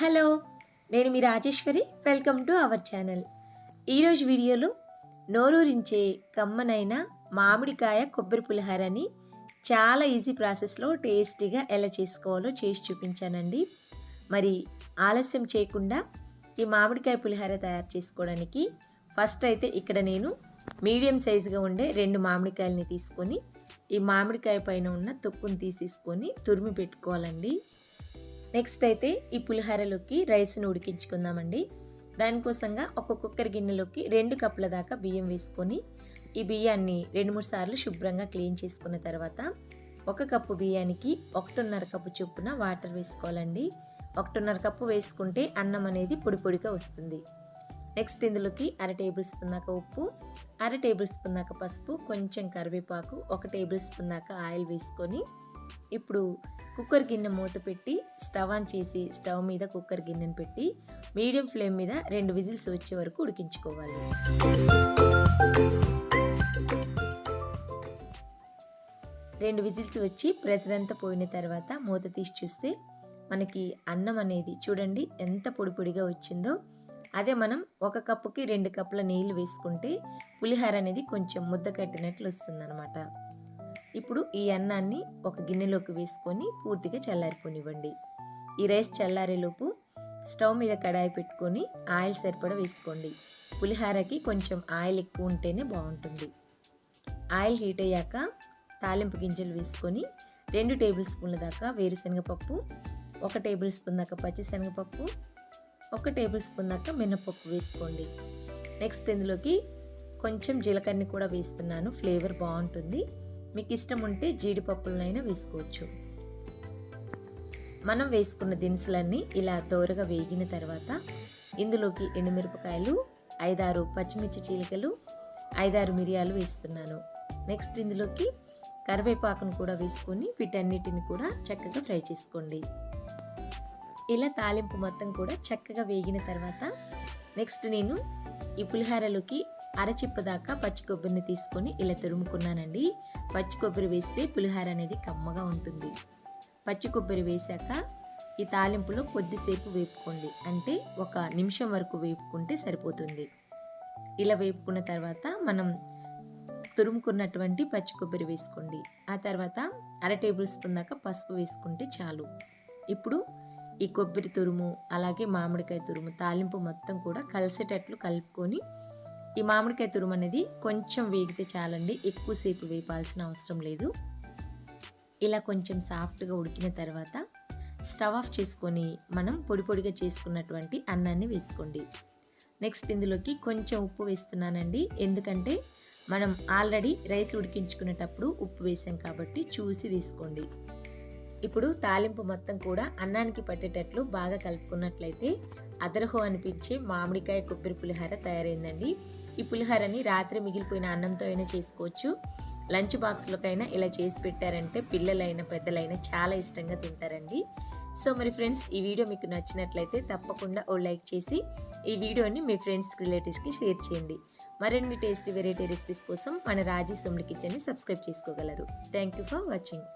Hello నేను మీ Rajeshwari. Welcome to our channel ఈరోజు వీడియోలో నోరూరించే కమ్మనైన మామిడికాయ కొబ్బరి పులిహారని చాలా ఈజీ ప్రాసెస్లో టేస్టీగా ఎలా చేసుకోవాలో చేసి చూపించానండి. మరి ఆలస్యం చేయకుండా ఈ మామిడికాయ పులిహార తయారు చేసుకోవడానికి ఫస్ట్ అయితే ఇక్కడ నేను మీడియం సైజుగా ఉండే రెండు మామిడికాయలని తీసుకొని ఈ మామిడికాయ పైన ఉన్న తొక్కుని తీసేసుకొని తురిమి పెట్టుకోవాలండి. నెక్స్ట్ అయితే ఈ పులిహారలోకి రైస్ని ఉడికించుకుందామండి. దానికోసంగా ఒక కుక్కర్ గిన్నెలోకి రెండు కప్పుల దాకా బియ్యం వేసుకొని ఈ బియ్యాన్ని రెండు మూడు సార్లు శుభ్రంగా క్లీన్ చేసుకున్న తర్వాత ఒక కప్పు బియ్యానికి ఒకటిన్నర కప్పు చొప్పున వాటర్ వేసుకోవాలండి. ఒకటిన్నర కప్పు వేసుకుంటే అన్నం అనేది పొడి పొడిగా వస్తుంది. నెక్స్ట్ ఇందులోకి అర టేబుల్ స్పూన్ దాకా ఉప్పు అర టేబుల్ స్పూన్ దాకా పసుపు కొంచెం కరివేపాకు ఒక టేబుల్ స్పూన్ దాకా ఆయిల్ వేసుకొని ఇప్పుడు కుక్కర్ గిన్నె మూత పెట్టి స్టవ్ ఆన్ చేసి స్టవ్ మీద కుక్కర్ గిన్నెను పెట్టి మీడియం ఫ్లేమ్ మీద రెండు విజిల్స్ వచ్చే వరకు ఉడికించుకోవాలి. రెండు విజిల్స్ వచ్చి ప్రెషర్ అంతా పోయిన తర్వాత మూత తీసి చూస్తే మనకి అన్నం అనేది చూడండి ఎంత పొడి పొడిగా వచ్చిందో. అదే మనం ఒక కప్పుకి రెండు కప్పుల నీళ్ళు వేసుకుంటే పులిహార అనేది కొంచెం ముద్ద కట్టినట్లు వస్తుందన్నమాట. ఇప్పుడు ఈ అన్నాన్ని ఒక గిన్నెలోకి వేసుకొని పూర్తిగా చల్లారిపోనివ్వండి. ఈ రైస్ చల్లారేలోపు స్టవ్ మీద కడాయి పెట్టుకొని ఆయిల్ సరిపడా వేసుకోండి. పులిహారకి కొంచెం ఆయిల్ ఎక్కువ ఉంటేనే బాగుంటుంది. ఆయిల్ హీట్ అయ్యాక తాలింపు గింజలు వేసుకొని రెండు టేబుల్ స్పూన్ల దాకా వేరుశనగపప్పు ఒక టేబుల్ స్పూన్ దాకా పచ్చిశనగపప్పు ఒక టేబుల్ స్పూన్ దాకా మినపప్పు వేసుకోండి. నెక్స్ట్ ఇందులోకి కొంచెం జీలకర్రని కూడా వేస్తున్నాను. ఫ్లేవర్ బాగుంటుంది. మీకు ఇష్టం ఉంటే జీడిపప్పులనైనా వేసుకోవచ్చు. మనం వేసుకున్న దినుసులన్నీ ఇలా దోరగా వేగిన తర్వాత ఇందులోకి ఎండుమిరపకాయలు ఐదారు పచ్చిమిర్చి చీలికలు ఐదారు మిరియాలు వేస్తున్నాను. నెక్స్ట్ ఇందులోకి కరివేపాకును కూడా వేసుకొని వీటన్నిటిని కూడా చక్కగా ఫ్రై చేసుకోండి. ఇలా తాలింపు మొత్తం కూడా చక్కగా వేగిన తర్వాత నెక్స్ట్ నేను ఈ పులిహారలోకి అరచిప్ప దాకా పచ్చి కొబ్బరిని తీసుకొని ఇలా తురుముకున్నానండి. పచ్చి కొబ్బరి వేస్తే పులిహార అనేది కమ్మగా ఉంటుంది. పచ్చి కొబ్బరి వేశాక ఈ తాలింపులో కొద్దిసేపు వేపుకోండి. అంటే ఒక నిమిషం వరకు వేపుకుంటే సరిపోతుంది. ఇలా వేపుకున్న తర్వాత మనం తురుముకున్నటువంటి పచ్చి కొబ్బరి వేసుకోండి. ఆ తర్వాత అర టేబుల్ స్పూన్ దాకా పసుపు వేసుకుంటే చాలు. ఇప్పుడు ఈ కొబ్బరి తురుము అలాగే మామిడికాయ తురుము తాలింపు మొత్తం కూడా కలిసేటట్లు కలుపుకొని ఈ మామిడికాయ తురుము అనేది కొంచెం వేగితే చాలండి ఎక్కువసేపు వేపాల్సిన అవసరం లేదు. ఇలా కొంచెం సాఫ్ట్గా ఉడికిన తర్వాత స్టవ్ ఆఫ్ చేసుకొని మనం పొడి పొడిగా చేసుకున్నటువంటి అన్నాన్ని వేసుకోండి. నెక్స్ట్ ఇందులోకి కొంచెం ఉప్పు వేస్తున్నానండి ఎందుకంటే మనం ఆల్రెడీ రైస్ ఉడికించుకునేటప్పుడు ఉప్పు వేసాం కాబట్టి చూసి వేసుకోండి. ఇప్పుడు తాలింపు మొత్తం కూడా అన్నానికి పట్టేటట్లు బాగా కలుపుకున్నట్లయితే అదరహో అనిపించే మామిడికాయ కొబ్బరి పులిహార తయారైందండి. ఈ పులిహోరని రాత్రి మిగిలిపోయిన అన్నంతో అయినా చేసుకోవచ్చు. లంచ్ బాక్స్లోకైనా ఇలా చేసి పెట్టారంటే పిల్లలైనా పెద్దలైనా చాలా ఇష్టంగా తింటారండి. సో మరి ఫ్రెండ్స్ ఈ వీడియో మీకు నచ్చినట్లయితే తప్పకుండా ఓ లైక్ చేసి ఈ వీడియోని మీ ఫ్రెండ్స్ రిలేటివ్స్కి షేర్ చేయండి. మరిన్ని టేస్టీ వెరైటీ రెసిపీస్ కోసం మన రాజీ సొమ్లి కిచెన్ని సబ్స్క్రైబ్ చేసుకోగలరు. Thank you for watching.